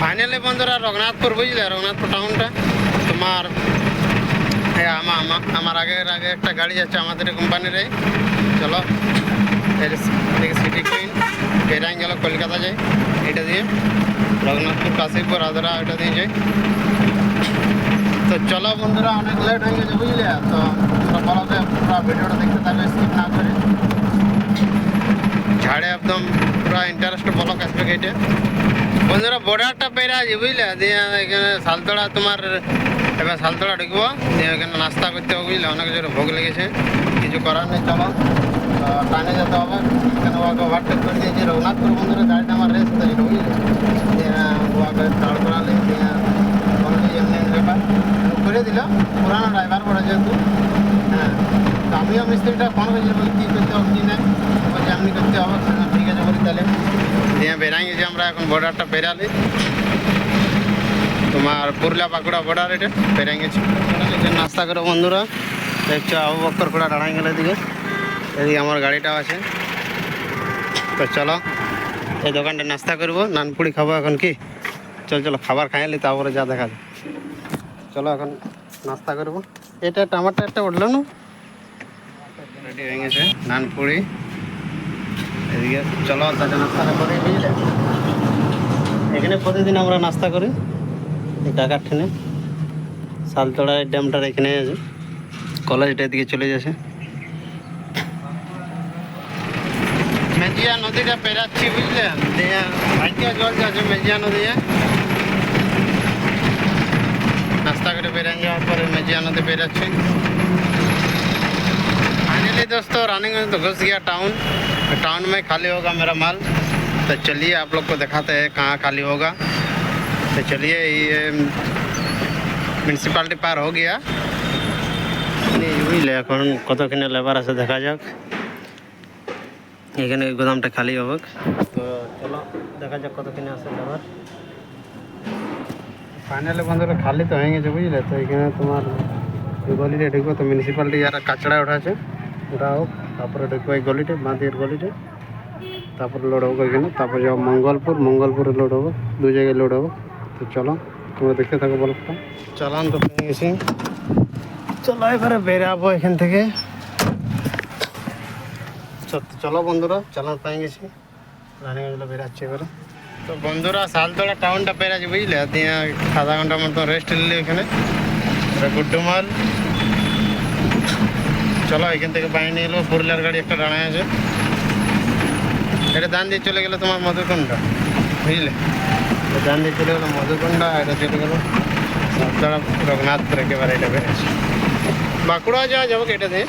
Finally বন্ধুরা রঘুনাথপুর বুঝলে? রঘুনাথপুর টাউনটা তোমার আমার আমার- আগের আগে একটা গাড়ি যাচ্ছে আমাদের কোম্পানির চলো সিটি কুইন বেরাইন গেল কলকাতা যাই, এটা দিয়ে। রঘুনাথপুর কাশীপুর আদরা এটা দিয়ে যাই। তো চলো বন্ধুরা, অনেক লেট হয়ে গেছে বুঝলে? তো তোমরা বলবে পুরো ভিডিওটা দেখতে থাকবে স্কিপ না করে। ঝাড়ে একদম ইন্টারেস্ট ব্লক আসবে গেটে। বন্ধুরা, বর্ডারটা পেরে আছে, বুঝলে? দিয়ে এখানে শালতলা তোমার, এবার শালতলা ঢুকবো। দিয়ে এখানে নাস্তা করতে হবে, বুঝলে? অনেক জোরে ভোগ লেগেছে। কিছু করার নেই, চলো। টানে যেতে হবে। এখানে ওকে ওভারটেক করে দিয়েছি, রঘুনাথপুর বন্ধুরা, গাড়িটা আমার রেস্ট হয়েছিল বুঝলে? দিয়ে ওকে দাঁড় করালে ব্যাপার। করে দিল, পুরানো ড্রাইভার বড় যেহেতু। হ্যাঁ আমিও মিস্ত্রিটা ফোন করেছি বলি কী করতে হবে, কী নেই? এমনি করতে হবে ঠিক আছে বলি তাহলে? দিয়ে বেরাই গেছি আমরা এখন বর্ডারটা পেরালি। তোমার পুরুলিয়া বাঁকুড়া বর্ডার এটা পেরাই গেছি। নাস্তা করে বন্ধুরা দেখছ আবু বক্কর খোড়া দাঁড়াই গেল এদিকে। এদিকে আমার গাড়িটাও আছে। তো চলো এই দোকানটা নাস্তা করব নানপুরি খাব এখন কি? চল চলো খাবার খাইলি তারপরে যা দেখা যায়। চলো এখন নাস্তা করব। এটা টমাটো একটা উঠল না? রেডি হয়ে গেছে নানপুরি। এদিকে চলো। তাদের নাস্তাটা করে বুঝলে এখানে প্রতিদিন আমরা নাস্তা করি। এই কাকার ট্রেনে শালতলা ড্যামটার এখানে আছে। কলেজটা এদিকে চলে যাচ্ছে। মেজিয়া নদীটা পেরাচ্ছি বুঝলেন দেয়া ভাগ্যা জল যাচ্ছে মেজিয়া নদীয়া। নাস্তা করে বেরিয়ে যাওয়ার পরে মেজিয়া নদী পেরাচ্ছি। ফাইনালি দোস্ত, রানিগঞ্জ ঘোষ গিয়া টাউন। टाउन टाउन में खाली होगा मेरा माल तो चलिए आप लोग को दिखाते हैं कहाँ खाली होगा तो चलिए ये মিউনিসিপালিটি পার হয়ে গিয়া বুঝলে এখন কতখানি লেবার আছে দেখা যাক এখানে ওই গোদামটা খালি হবে তো চলো দেখা যাক কতখানি আছে লেবার ফাইনালি বন্ধুরা খালি তো হয়ে গেছে বুঝলে তো এখানে তোমার এই গলিটা ঢুকবো তো মিউনিসিপালিটি যারা কাচড়া উঠাছে তারপরে ঢুকবো এই গলিটা বাঁধির গলিটা। তারপরে লোড হব এখানে, তারপরে যাব মঙ্গলপুর, মঙ্গলপুরে লোড হব দু জায়গায় লোড হব তো চলো, তোমরা দেখতে থাকো বলবটা চালান তো পেয়ে গেছি। চলো এবারে বেরাবো এখান থেকে। চলো বন্ধুরা, চালান পেয়ে গেছি। রানিং বেরাচ্ছি এবারে। তো বন্ধুরা শালতলা টাউনটা পেরাছি বুঝলে? দিয়ে আধা ঘণ্টার মতো রেস্ট নিলি এখানে। গুড্ডুমাল। চলো, এখান থেকে বাইরে নিয়ে এলো পুরুলিয়ার গাড়ি একটা দাঁড়ায় আছে। এটা দান দিয়ে চলে গেলো তোমার মধুকুণ্ডা, বুঝলে? দান দিয়ে চলে গেলো মধুকুণ্ডা এটা চলে গেলো শালতলা রঘুনাথপুর, একেবারে এটা বেড়েছে বাঁকুড়া যাওয়া যাব এটা দিয়ে?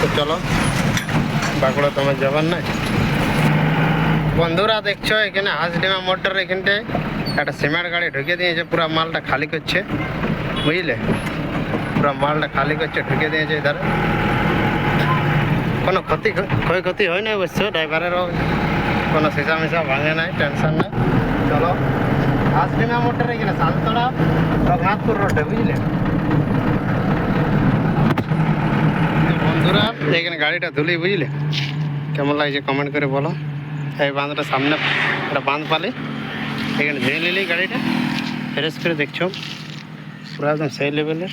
তো চলো, বাঁকুড়া তোমার যাবার নাই? বন্ধুরা দেখছ, এখানে হাঁসডিমা মোটর এখানটায় একটা সিমেন্ট গাড়ি ঢুকে দিয়েছে, পুরো মালটা খালি করছে, বুঝলে? পুরো মালটা খালি করছে ঢুকে দিয়েছে এধারে। কোনো ক্ষতি ক্ষয়ক্ষতি হয় না অবশ্য ড্রাইভারেরও কোনো সিসা মিসা ভাঙে নাই টেনশন নাই। চলো হাঁসডিমা মোটর এখানে শালতলা রঘুনাথপুর রোডে বুঝলে বন্ধুরা এখানে গাড়িটা ধুলি বুঝলে কেমন লাগছে কমেন্ট করে বলো। এই বাঁধটা সামনে, একটা বাঁধ পালে। এখানে ধুয়ে নিলেই গাড়িটা, ফ্রেশ করে দেখছ। পুরো একদম সেই লেভেলের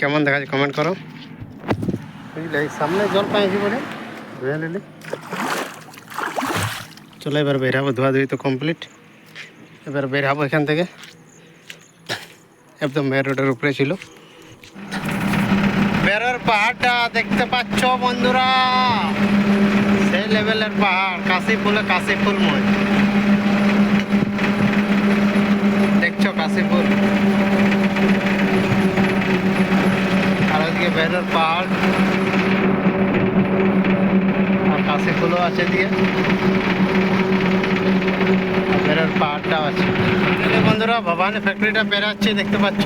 কেমন দেখা যায় কমেন্ট করো। সামনে জল ধুয়ে নিলি। চলো, এবার বের হব, ধোয়াধুয়ি তো কমপ্লিট এবার বের হব এখান থেকে। একদম মেন রোডের উপরে ছিল। বেরোর পাহাড়টা দেখতে পাচ্ছ বন্ধুরা? সেই লেভেলের পাহাড় কাশি ফুলে কাশি মই দেখছ কাশি ফুল আর ওইদিকে বেরোর পাহাড়। ফুলও আছে দিয়ে। বেরোর পাহাড়টাও আছে। বন্ধুরা, ভবানী ফ্যাক্টরিটা বেরাচ্ছি দেখতে পাচ্ছ।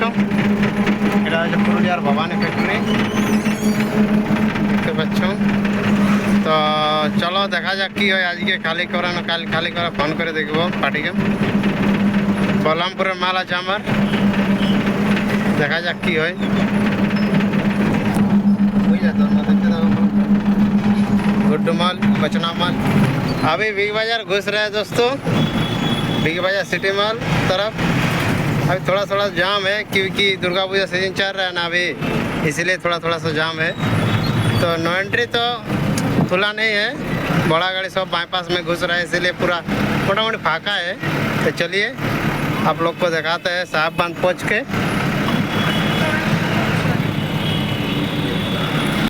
এটা হচ্ছে পুরুলিয়ার ভবানী ফ্যাক্টরি দেখতে পাচ্ছ। তো চলো, দেখা যাক কি হয় আজকে। খালি করানো, কাল খালি করা, ফোন করে দেখব পার্টিকে। বলরামপুরের মাল আছে আমার। দেখা যাক কি হয়। माल बचना माल। अभी बिग बाज़ार घुस रहा है दोस्तों। बिग बाज़ार सिटी मॉल तरफ़। अभी थोड़ा थोड़ा जाम है, क्योंकि दुर्गा पूजा सीज़न चल रहा है ना अभी। इसलिए थोड़ा थोड़ा सा जाम है। तो नो एंट्री तो खुला नहीं है। बड़ा गाड़ी सब बाईपास में घुस रहा है, इसीलिए पूरा मोटा मोटी फाका है। तो चलिए, आप लोग को दिखाते हैं, साहब बाँध पहुँच के।